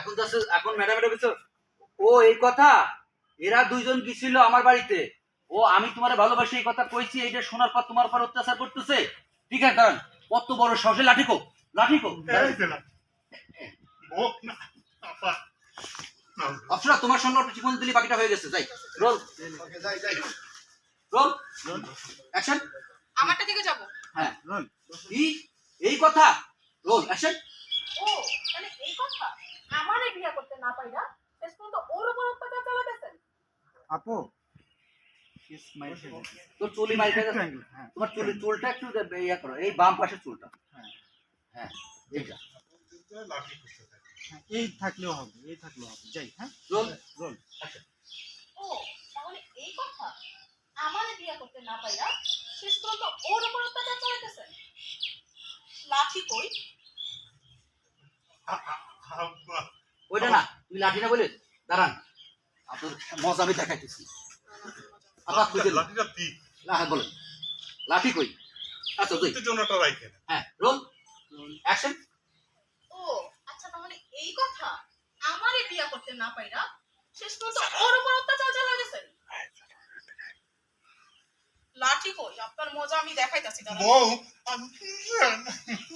এখন এখন ম্যাডাম এটা ও এই কথা এরা দুইজন গেছিল আমার বাড়িতে। ও আমি তোমার ভালোবাসি এই কথা কইছি এইটা শোনার পর তোমার উপর অত্যাচার করতেছে। ঠিক আছে দাঁড়ান। কত বড় সাহসে লাঠিকো লাঠিকো অপসরা তোমার সঙ্গে অল্প জীবন দিলে বাকিটা হয়ে গেছে যাই। রোল। যাই যাই রোল। অ্যাকশন আমারটা দিকে যাব। হ্যাঁ। রোল এই কথা রোল অ্যাকশন ও মানে এই কথা? আমারে বিয়ে করতে না পাইরা শেষ পর্যন্ত ওর উপর অত্যাচার চালাতেছেন। আপু তোর চুলি গেছে হ্যাঁ। তোমার চুলি চুলটা একটু দে- ইয়া করো। এই বাম পাশে চুলটা। হ্যাঁ। হ্যাঁ এইটা। লাঠি হ্যাঁ, এই থাকলেও হবে এই থাকলেও হবে। যাই হ্যাঁ? রোল। রোল। ও তাহলে এই কথা? আমারে বিয়ে করতে না পাইরা শেষ পর্যন্ত ওর উপর অত্যাচার চালাতেছেন। লাঠি কই? ওইটা না তুই লাঠি না বলে দাঁড়ান। আপনার মজা আমি দেখাইতেছি। আবার খুঁজে হ্যাঁ বলেন। লাঠি কই? আচ্ছা তুই। উত্তেজনাটা রাখেন হ্যাঁ রোল। অ্যাকশন। ও আচ্ছা তাহলে এই কথা আমারে বিয়ে করতে না পাইরা শেষ পর্যন্ত ওর উপর অত্যাচার চালাতেছেন লাঠি কই? আপনার মজা আমি দেখাইতাছি দাঁড়ান। বউ আমি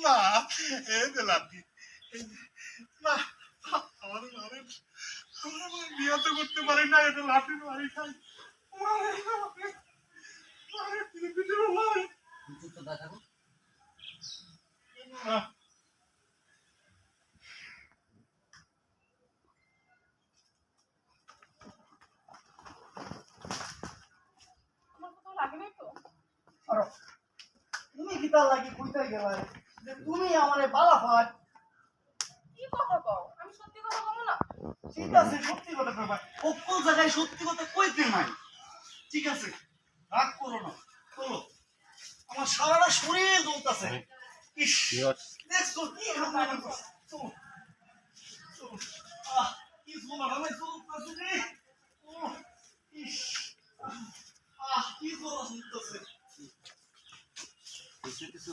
না এই যে লাঠি। না আমার মারে আমার আমার বিয়ে তো করতে পারি না এটা লাঠির বাড়ি খাই। তুমি কি তার লাগি কইতে গেলা যে তুমি আমারে বালা ফাট। কথা কও? আমি সত্যি কথা বলব না? ঠিক আছে সত্যি কথা কইবা অকল জায়গায় সত্যি কথা কইতে নাই? ঠিক আছে রাগ করো না। চলো। আমার সারাটা শরীর জ্বলতাছে। ইস দেখছ কি ঘামা করছে? চলো। চলো। আহ কি জ্বলা ভাবে জ্বলতাছে রে। ও ইস আহ কি জ্বলা জ্বলতাছে? কিছু কিছু।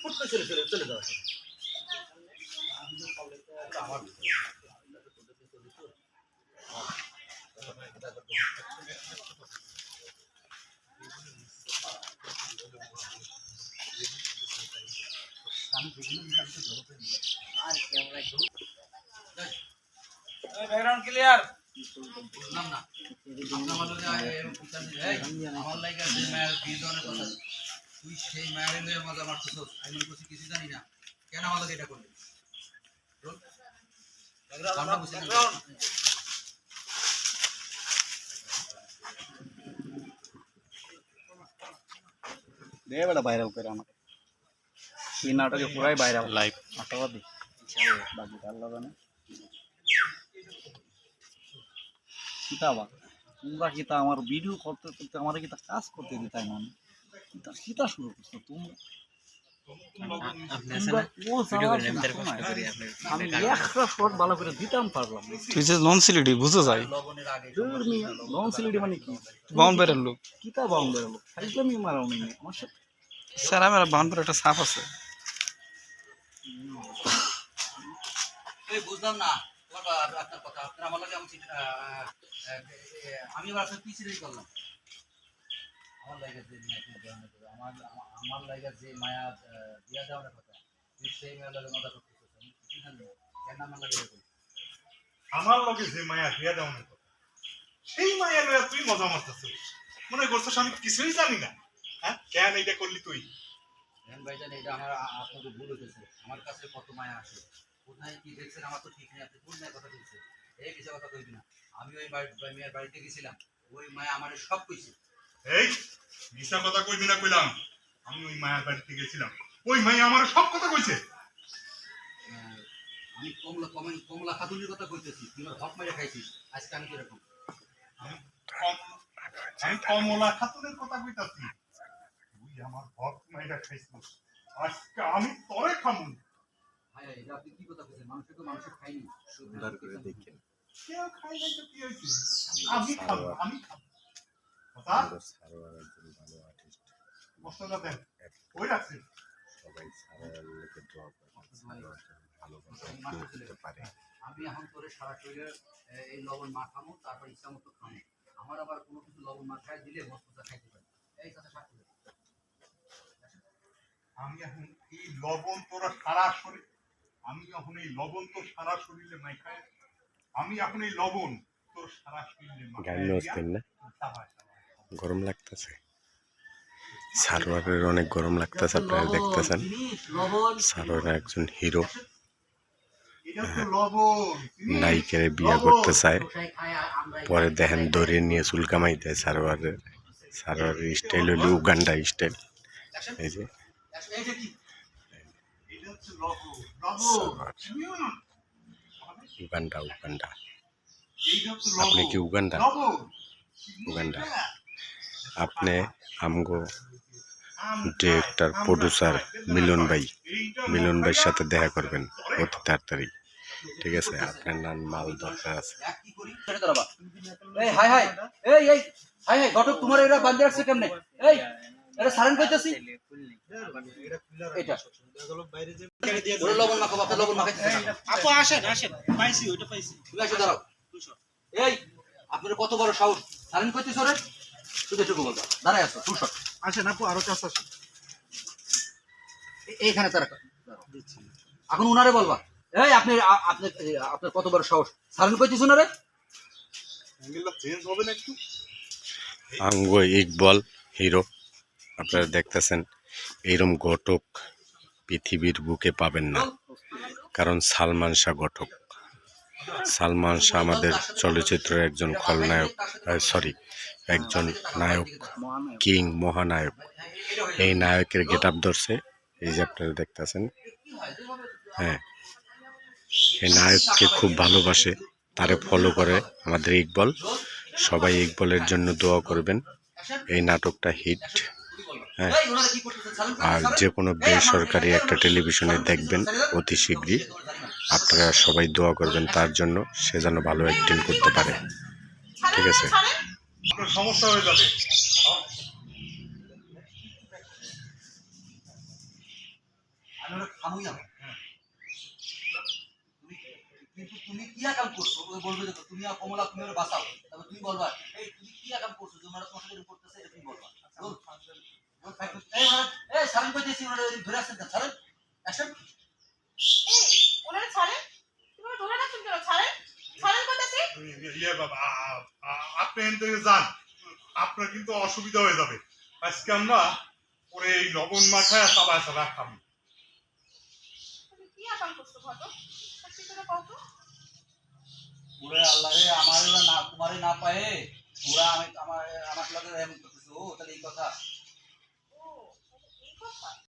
ফুট করে চলে চলে চলে যাওয়া ব্যাকগ্রাউন্ড ক্লিয়ার বুঝলাম না আমার লাইগা যে মায়ের বিয়ে দেওয়ার কথা তুই সেই মায়ের মজা আমি মনে করছি কিছু জানি না। কেন আমার লাগে এটা করলি ভাইরাল করে আমাকে। এই নাটকে পুরাই ভাইরাল লাইভ আশাবাদী বাকি আল্লাহ জানে কিতা তোমরা কিতা আমার ভিডিও করতে করতে আমার কিতা কাজ করতে দিতাই না কিতা কিতা শুরু করছ তোমরা তোমরা ও জ্বালা শুনছো না। আমি একটা শট ভালো করে দিতাম পারলাম না। তুই যে লন সিলিটি বুঝো মিয়া লং সিলিডি মানে কি? বাউন্ড লোক। কিতা বাউন্ড বেরোলো ফাইজলামি মারাও নেই আমার সাথে স্যার আমার বাউন্ড বেড়ে একটা সাপ আছে। বুঝলাম না। আপনার কথা। আপনার আমার লাগে আমি আবার পিছিয়ে করলাম। আমার লাগে যে আমার আমার- লাগে যে মায়া দিয়া দেওয়ানোর কথা সেই মায়া লাগে কিছু কেন আমার লাগে আমার লগে যে মায়া হিয়া দেওয়ার কথা সেই মায়া লয়া তুই মজা মারতেছিস মনে করছিস আমি কিছুই জানি না। হ্যাঁ? কেন এইটা করলি তুই? ভাইজান এটা আমার আপনাকে ভুল হতেছে আমার কাছে কত মায়া আসে কোথায় কি দেখছেন আমার তো ঠিক নেই আপনি মায়ের কথা বলছেন? এই বিষয়ে কথা কইবি না। আমি ওই মেয়ের বাড়িতে গেছিলাম ওই মায়া আমার সব কইছে। এই মিশা কথা কইবি না কইলাম। আমি ওই মায়ার বাড়িতে গেছিলাম। ওই মাই আমার সব কথা কইছে। আমি কমলা কমলা কমলা খাতুনের কথা কইতেছি। তুই আমার হক মেরে খাইছিস। আজকে আমি কীরকম? আমি আমি কমলা খাতুনের কথা কইতাছি। তুই আমার ভক্ত মাইরা খাইছিস। আজকে আমি তরে খামু। ভাই এটা আপনি কি কথা কইছেন? মানুষের তো মানুষের খাইনি। সুন্দর করে দেখেন। কেউ খাই নাই তো কি হয়েছে? আমি খাব আমি খাব। সারোয়ার একজন ভালো আর্টিস্ট ওই রাখছি। সবাই সারোয়ার ড্র করে। সারোয়ার যেন ভালো আমি করতে পারে। আমি এখন তোরে সারা শরীরে এই লবণ মাখামো তারপর ইচ্ছা মতো খামো। আমার আবার কোনো কিছু লবণ মাখায় দিলে খাইতে পারি। এই কথা সাক্ষী আমি এখন এই লবণ তোরা সারা শরীর আমি এখন এই লবণ তো সারা শরীরে খাই আমি এখন এই লবণ তোর সারা শরীরে মাখায়। গান না। গরম লাগতেছে। সারোয়ারের অনেক গরম লাগতেছে, আপনারা দেখতেছেন। সারোয়ার একজন হিরো চিনিস? নায়িকের বিয়ে করতে চায়। পরে। দেখেন দড়ি নিয়ে চুল কামাই দেয় সারোয়ারের। স্টাইল হলো উগান্ডা স্টাইল এই যে। Uganda Uganda. আপনি কি উগান্ডা? উগান্ডা। আপনি আমগো ডিরেক্টর প্রডিউসার মিলন ভাই মিলন ভাইয়ের সাথে দেখা করবেন অতি তাড়াতাড়ি ঠিক আছে আপনার নান মাল দরকার আছে। এই, হাই, হাই। এই, এই, হাই, হাই, ঘটক, তোমার এরা বান্ধে রাখছে কেমনে? এই, এরা সারেন কইতাছি? এটা। ওরে লবণ মাখাবো, আপনি লবণ মাখাইতেছেন আপু আসেন আসেন পাইছি ওইটা পাইছি তুমি এসে দাঁড়াও। এই, আপনার কত বড় সাহস সারেন কইতেছ রে শুধু এটুকু বলবা। দাঁড়ায় আসো ফুল শট আসেন আপু আরও কাছে আসেন। এইখানে তারা এখন উনারে বলবা। এই আপনি আপনি আপনার কত বড় সাহস? সারেন কইতেছ না রে অ্যাঙ্গেলটা চেঞ্জ হবে না একটু। আঙ্গো ইকবল হিরো। আপনারা দেখতেছেন এইরকম ঘটক পৃথিবীর বুকে পাবেন না। কারণ সালমান শাহ ঘটক। সালমান শাহ আমাদের চলচ্চিত্রের একজন খলনায়ক সরি একজন নায়ক, কিং, মহানায়ক। এই নায়কের গেট আপ ধরছে, এই যে আপনারা দেখতেছেন। হ্যাঁ এই নায়ককে খুব ভালোবাসে, তারে ফলো করে আমাদের ইকবল। সবাই ইকবলের জন্য দোয়া করবেন, এই নাটকটা হিট হ্যাঁ আর যে কোনো বেসরকারি একটা টেলিভিশনে দেখবেন অতি শীঘ্রই। আপনারা সবাই দোয়া করবেন তার জন্য সে যেন ভালো অ্যাক্টিং করতে পারে ঠিক আছে সমস্যা হয়ে যাবে। কিন্তু তুমি কি করছ বলবে তুমি আর কমলা তুমি ওরা বাঁচাও তারপর তুমি বলবা এই তুমি কি করছ যে ওনারা তোমার সাথে করতেছে এটা তুমি বলবা এই সারেন কইতেছি ওনারা ধরে আসছেন? সারেন অ্যাকশন এই ওনারা ছাড়েন তুমি ওরা ধরে রাখছেন কেন ছাড়েন ছাড়েন কোথাতে ইয়ে বাবা আ- আ- আপনি এখান থেকে যান আপনার কিন্তু অসুবিধা হয়ে যাবে। আজকে আমরা পরে এই লবণ মাখায় চাবায় চাবায় খাব ওরে আল্লাহ রে আমার না তোমারে না পায়ে। ওরা আমি আমার আমার লগে এমন করতেছে তাহলে এই কথা?